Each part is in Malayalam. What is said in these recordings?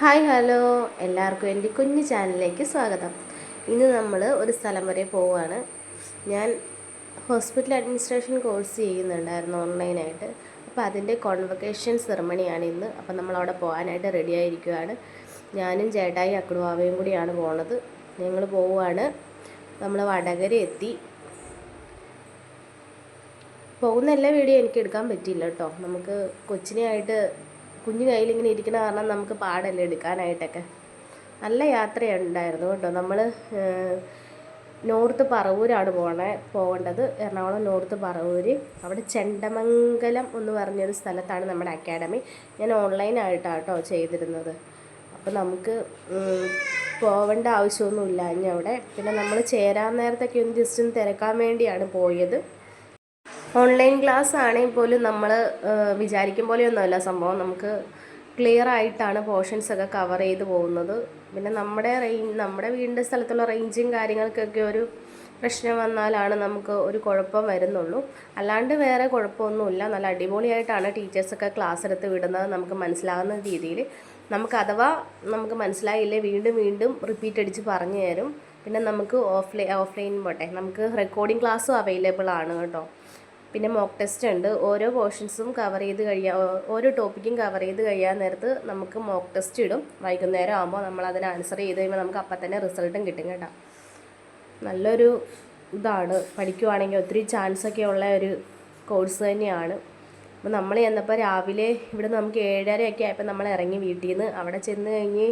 Hi hello. എല്ലാവർക്കും എന്റെ കുഞ്ഞു ചാനലിലേക്ക് സ്വാഗതം. ഇന്ന് നമ്മൾ ഒരു സ്ഥലം വരെ പോവുകയാണ് ഞാൻ ഹോസ്പിറ്റൽ അഡ്മിനിസ്ട്രേഷൻ കോഴ്സ് ചെയ്യുന്നുണ്ടായിരുന്നു ഓൺലൈനായിട്ട്. അപ്പോൾ അതിന്റെ കോൺവക്കേഷൻ സെറമണിയാണ് ഇന്ന്. അപ്പോൾ നമ്മളവിടെ പോകാനായിട്ട് റെഡി ആയിരിക്കുകയാണ് ഞാനും ചേട്ടായി അക്കുടുവാവയും കൂടിയാണ് പോണത്. ഞങ്ങൾ പോവുകയാണ് നമ്മൾ വടകര എത്തി. പോകുന്ന എല്ലാ വീഡിയോ എനിക്ക് എടുക്കാൻ പറ്റിയില്ല കേട്ടോ. നമുക്ക് കൊച്ചിനെയായിട്ട് കുഞ്ഞു കയ്യിൽ ഇങ്ങനെ ഇരിക്കുന്ന കാരണം നമുക്ക് പാടല്ലേ എടുക്കാനായിട്ടൊക്കെ. നല്ല യാത്രയുണ്ടായിരുന്നു കേട്ടോ. നമ്മൾ നോർത്ത് പറവൂരാണ് പോണേ പോകേണ്ടത്. എറണാകുളം നോർത്ത് പറവൂര്. അവിടെ ചെണ്ടമംഗലം എന്ന് പറഞ്ഞൊരു സ്ഥലത്താണ് നമ്മുടെ അക്കാഡമി. ഞാൻ ഓൺലൈനായിട്ടാണ് കേട്ടോ ചെയ്തിരുന്നത്. അപ്പോൾ നമുക്ക് പോവേണ്ട ആവശ്യമൊന്നുമില്ല ഇനി അവിടെ. പിന്നെ നമ്മൾ ചേരാൻ നേരത്തൊക്കെ ഒന്ന് ജസ്റ്റ് ഒന്ന് തിരക്കാൻ വേണ്ടിയാണ് പോയത്. ഓൺലൈൻ ക്ലാസ് ആണെങ്കിൽ പോലും നമ്മൾ വിചാരിക്കും പോലെയൊന്നുമല്ല. സംഭവം നമുക്ക് ക്ലിയർ ആയിട്ടാണ് പോർഷൻസ് ഒക്കെ കവർ ചെയ്ത് പോകുന്നത്. പിന്നെ നമ്മുടെ റേഞ്ച് നമ്മുടെ വീടിന്റെ സ്ഥലത്തുള്ള റേഞ്ചും കാര്യങ്ങൾക്കൊക്കെ ഒരു പ്രശ്നം വന്നാലാണ് നമുക്ക് ഒരു കുഴപ്പം വരുന്നുള്ളൂ. അല്ലാണ്ട് വേറെ കുഴപ്പമൊന്നുമില്ല. നല്ല അടിപൊളിയായിട്ടാണ് ടീച്ചേഴ്സൊക്കെ ക്ലാസ് എടുത്ത് വിടുന്നത് നമുക്ക് മനസ്സിലാകുന്ന രീതിയിൽ. നമുക്ക് അഥവാ നമുക്ക് മനസ്സിലായില്ലേ വീണ്ടും വീണ്ടും റിപ്പീറ്റ് അടിച്ച് പറഞ്ഞു തരും. പിന്നെ നമുക്ക് ഓഫ്ലൈൻ ഓഫ്ലൈൻ പോട്ടെ. നമുക്ക് റെക്കോർഡിംഗ് ക്ലാസ്സും അവൈലബിൾ ആണ് കേട്ടോ. പിന്നെ മോക്ക് ടെസ്റ്റ് ഉണ്ട്. ഓരോ പോർഷൻസും കവർ ചെയ്ത് കഴിയാൻ ഓരോ ടോപ്പിക്കും കവർ ചെയ്ത് കഴിയാൻ നേരത്ത് നമുക്ക് മോക്ക് ടെസ്റ്റ് ഇടും. വൈകുന്നേരം ആകുമ്പോൾ നമ്മൾ അതിന് ആൻസർ ചെയ്ത് കഴിയുമ്പോൾ നമുക്ക് അപ്പം തന്നെ റിസൾട്ടും കിട്ടും കേട്ടോ. നല്ലൊരു ഇതാണ്. പഠിക്കുവാണെങ്കിൽ ഒത്തിരി ചാൻസ് ഒക്കെ ഉള്ള ഒരു കോഴ്സ് തന്നെയാണ്. അപ്പോൾ നമ്മൾ ചെന്നപ്പോൾ രാവിലെ ഇവിടെ നമുക്ക് ഏഴരയൊക്കെ ആയപ്പോൾ നമ്മൾ ഇറങ്ങി വീട്ടിൽ നിന്ന് അവിടെ ചെന്ന് കഴിഞ്ഞ്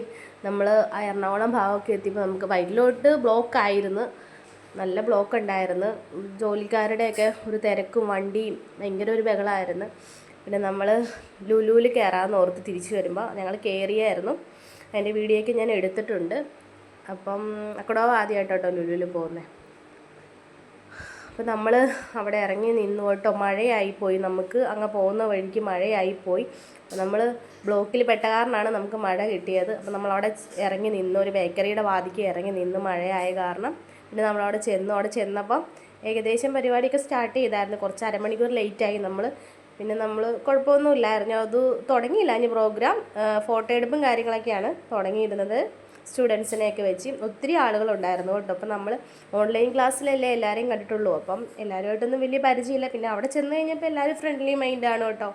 നമ്മൾ ആ എറണാകുളം ഭാഗമൊക്കെ എത്തിയപ്പോൾ നമുക്ക് വൈകിലോട്ട് ബ്ലോക്ക് ആയിരുന്നു. നല്ല ബ്ലോക്ക് ഉണ്ടായിരുന്നു ജോലിക്കാരുടെയൊക്കെ ഒരു തിരക്കും വണ്ടിയും ഭയങ്കര ഒരു ബഹളമായിരുന്നു. പിന്നെ നമ്മൾ ലുലുവിൽ കയറാമെന്ന് ഓർത്ത് തിരിച്ചു വരുമ്പോൾ ഞങ്ങൾ കയറിയായിരുന്നു അതിന്റെ വീഡിയോയ്ക്ക് ഞാൻ എടുത്തിട്ടുണ്ട്. അപ്പം അക്കടോ ആദ്യമായിട്ടോ ലുലുവിൽ പോകുന്നത് അപ്പം നമ്മൾ അവിടെ ഇറങ്ങി നിന്നു കേട്ടോ മഴയായിപ്പോയി നമുക്ക് അങ്ങ് പോകുന്ന വഴിക്ക് മഴയായിപ്പോയി നമ്മൾ ബ്ലോക്കിൽ പെട്ട കാരണമാണ് നമുക്ക് മഴ കിട്ടിയത്. അപ്പം നമ്മളവിടെ ഇറങ്ങി നിന്നു ഒരു ബേക്കറിയുടെ വാതിക്ക് ഇറങ്ങി നിന്ന് മഴയായ കാരണം പിന്നെ നമ്മളവിടെ ചെന്നു. അവിടെ ചെന്നപ്പം ഏകദേശം പരിപാടിയൊക്കെ സ്റ്റാർട്ട് ചെയ്തായിരുന്നു. കുറച്ച് അരമണിക്കൂർ ലേറ്റായി നമ്മൾ പിന്നെ നമ്മൾ കുഴപ്പമൊന്നുമില്ലായിരുന്നു അത് തുടങ്ങിയില്ല. ഇനി പ്രോഗ്രാം ഫോട്ടോ എടുപ്പും കാര്യങ്ങളൊക്കെയാണ് തുടങ്ങിയിരുന്നത്. സ്റ്റുഡൻസിനെയൊക്കെ വെച്ച് ഒത്തിരി ആളുകളുണ്ടായിരുന്നു കേട്ടോ. അപ്പം നമ്മൾ ഓൺലൈൻ ക്ലാസ്സിലല്ലേ എല്ലാവരെയും കണ്ടിട്ടുള്ളൂ. അപ്പം എല്ലാവരുമായിട്ടൊന്നും വലിയ പരിചയമില്ല. പിന്നെ അവിടെ ചെന്ന് കഴിഞ്ഞപ്പോൾ എല്ലാവരും ഫ്രണ്ട്ലി മൈൻഡാണ് കേട്ടോ.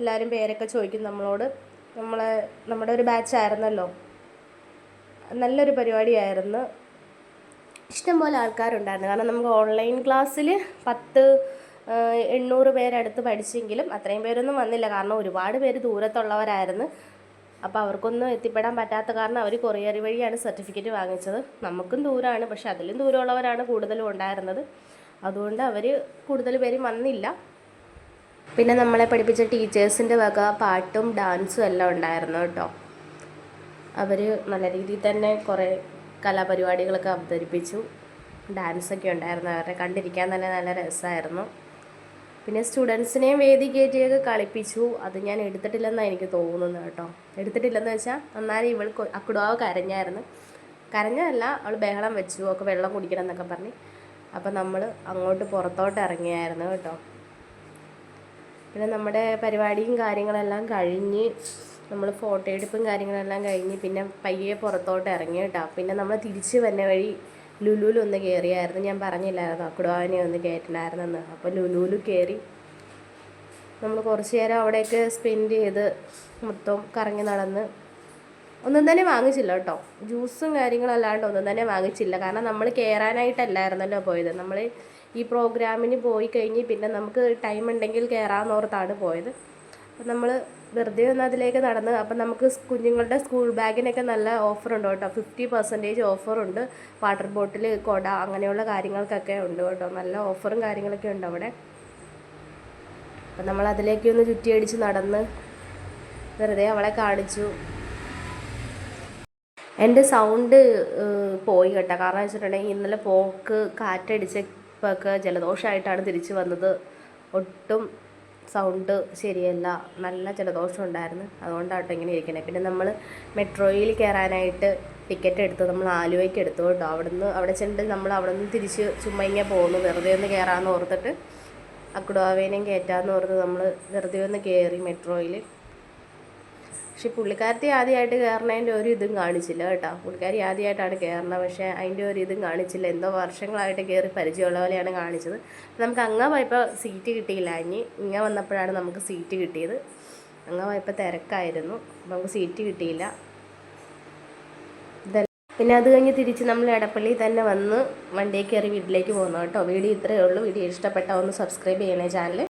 എല്ലാവരും പേരൊക്കെ ചോദിക്കും നമ്മളോട്. നമ്മൾ നമ്മുടെ ഒരു ബാച്ച് ആയിരുന്നല്ലോ. നല്ലൊരു പരിപാടിയായിരുന്നു. ഇഷ്ടംപോലെ ആൾക്കാരുണ്ടായിരുന്നു. കാരണം നമുക്ക് ഓൺലൈൻ ക്ലാസ്സിൽ പത്ത് എണ്ണൂറ് പേരടുത്ത് പഠിച്ചെങ്കിലും അത്രയും പേരൊന്നും വന്നില്ല. കാരണം ഒരുപാട് പേര് ദൂരത്തുള്ളവരായിരുന്നു. അപ്പോൾ അവർക്കൊന്നും എത്തിപ്പെടാൻ പറ്റാത്ത കാരണം അവർ കൊറിയർ വഴിയാണ് സർട്ടിഫിക്കറ്റ് വാങ്ങിച്ചത്. നമുക്കും ദൂരമാണ് പക്ഷെ അതിലും ദൂരമുള്ളവരാണ് കൂടുതലും ഉണ്ടായിരുന്നത്. അതുകൊണ്ട് അവർ കൂടുതൽ പേരും വന്നില്ല. പിന്നെ നമ്മളെ പഠിപ്പിച്ച ടീച്ചേഴ്സിന്റെ വക പാട്ടും ഡാൻസും എല്ലാം ഉണ്ടായിരുന്നു കേട്ടോ. അവർ നല്ല രീതിയിൽ തന്നെ കുറേ കലാപരിപാടികളൊക്കെ അവതരിപ്പിച്ചു. ഡാൻസൊക്കെ ഉണ്ടായിരുന്നു. അവരെ കണ്ടിരിക്കാൻ തന്നെ നല്ല രസമായിരുന്നു. പിന്നെ സ്റ്റുഡൻസിനെയും വേദി കയറ്റിയൊക്കെ കളിപ്പിച്ചു. അത് ഞാൻ എടുത്തിട്ടില്ലെന്നാണ് എനിക്ക് തോന്നുന്നത് കേട്ടോ. എടുത്തിട്ടില്ലെന്ന് വെച്ചാൽ അന്നേരം ഇവൾ അക്കുടാവ് കരഞ്ഞായിരുന്നു. കരഞ്ഞതല്ല അവൾ ബഹളം വെച്ചു. ഒക്കെ വെള്ളം കുടിക്കണം എന്നൊക്കെ പറഞ്ഞ്. അപ്പം നമ്മൾ അങ്ങോട്ട് പുറത്തോട്ട് ഇറങ്ങിയായിരുന്നു കേട്ടോ. പിന്നെ നമ്മുടെ പരിപാടിയും കാര്യങ്ങളെല്ലാം കഴിഞ്ഞ് നമ്മൾ ഫോട്ടോ എടുപ്പും കാര്യങ്ങളെല്ലാം കഴിഞ്ഞ് പിന്നെ പയ്യെ പുറത്തോട്ട് ഇറങ്ങി കേട്ടോ. പിന്നെ നമ്മൾ തിരിച്ച് വന്ന വഴി ലുലുവിൽ ഒന്ന് കയറിയായിരുന്നു ഞാൻ പറഞ്ഞില്ലായിരുന്നു അക്കുടാവിനെ ഒന്ന് കയറ്റണമായിരുന്നെന്ന് അപ്പോൾ ലുലുവിൽ കയറി നമ്മൾ കുറച്ച് നേരം അവിടെയൊക്കെ സ്പെൻഡ് ചെയ്ത് മൊത്തം കറങ്ങി നടന്ന് ഒന്നും തന്നെ വാങ്ങിച്ചില്ല കേട്ടോ. ജ്യൂസും കാര്യങ്ങളും അല്ലാണ്ട് ഒന്നും തന്നെ വാങ്ങിച്ചില്ല. കാരണം നമ്മൾ കയറാനായിട്ടല്ലായിരുന്നല്ലോ പോയത്. നമ്മൾ ഈ പ്രോഗ്രാമിന് പോയി കഴിഞ്ഞ് പിന്നെ നമുക്ക് ടൈം ഉണ്ടെങ്കിൽ കയറാമെന്നോർത്താണ് പോയത്. അപ്പം നമ്മൾ വെറുതെ ഒന്ന് അതിലേക്ക് നടന്ന് അപ്പം നമുക്ക് കുഞ്ഞുങ്ങളുടെ സ്കൂൾ ബാഗിനൊക്കെ നല്ല ഓഫറുണ്ട് കേട്ടോ. ഫിഫ്റ്റി പെർസെന്റേജ് ഓഫറുണ്ട് വാട്ടർ ബോട്ടിൽ കൊട അങ്ങനെയുള്ള കാര്യങ്ങൾക്കൊക്കെ ഉണ്ട് കേട്ടോ. നല്ല ഓഫറും കാര്യങ്ങളൊക്കെ ഉണ്ട് അവിടെ. അപ്പം നമ്മൾ അതിലേക്ക് ഒന്ന് ചുറ്റിയടിച്ച് നടന്ന് വെറുതെ അവളെ കാണിച്ചു. എന്റെ സൗണ്ട് പോയി കേട്ടോ. കാരണം വെച്ചിട്ടുണ്ടെങ്കിൽ ഇന്നലെ പോക്ക് കാറ്റടിച്ചപ്പോഴൊക്കെ ജലദോഷമായിട്ടാണ് തിരിച്ചു വന്നത്. ഒട്ടും സൗണ്ട് ശരിയല്ല നല്ല ജലദോഷം ഉണ്ടായിരുന്നു. അതുകൊണ്ടാട്ടോ ഇങ്ങനെ ഇരിക്കണേ. പിന്നെ നമ്മൾ മെട്രോയിൽ കയറാനായിട്ട് ടിക്കറ്റ് എടുത്ത് നമ്മൾ ആലുവയ്ക്ക് എടുത്തു കേട്ടോ. അവിടുന്ന് അവിടെ ചെന്നിട്ട് നമ്മൾ അവിടെ നിന്ന് തിരിച്ച് ചുമ്മാ ഇങ്ങനെ പോകുന്നു വെറുതെ ഒന്ന് കയറാമെന്ന് ഓർത്തിട്ട് അക്കുടാവേനെയും കയറ്റാമെന്ന് ഓർത്ത് നമ്മൾ വെറുതെ ഒന്ന് കയറി മെട്രോയിൽ പക്ഷെ പുള്ളിക്കാരത്തി ആദ്യമായിട്ട് കയറണതിന്റെ ഒരു ഇതും കാണിച്ചില്ല കേട്ടോ. പുള്ളിക്കാരി ആദ്യമായിട്ടാണ് കയറണത്. പക്ഷേ അതിന്റെ ഒരു ഇതും കാണിച്ചില്ല. എന്തോ വർഷങ്ങളായിട്ട് കയറി പരിചയമുള്ള പോലെയാണ് കാണിച്ചത്. നമുക്ക് അങ്ങ പോയപ്പോൾ സീറ്റ് കിട്ടിയില്ല. ഇനി ഇങ്ങനെ വന്നപ്പോഴാണ് നമുക്ക് സീറ്റ് കിട്ടിയത്. അങ്ങ പോയപ്പോൾ തിരക്കായിരുന്നു. നമുക്ക് സീറ്റ് കിട്ടിയില്ല. പിന്നെ അത് കഴിഞ്ഞ് തിരിച്ച് നമ്മൾ എടപ്പള്ളി തന്നെ വന്ന് വണ്ടിയിൽ കയറി വീട്ടിലേക്ക് പോകുന്നു കേട്ടോ. വീഡിയോ ഇത്രയേ ഉള്ളൂ. വീഡിയോ ഇഷ്ടപ്പെട്ടാൽ ഒന്ന് സബ്സ്ക്രൈബ് ചെയ്യണേ ചാനൽ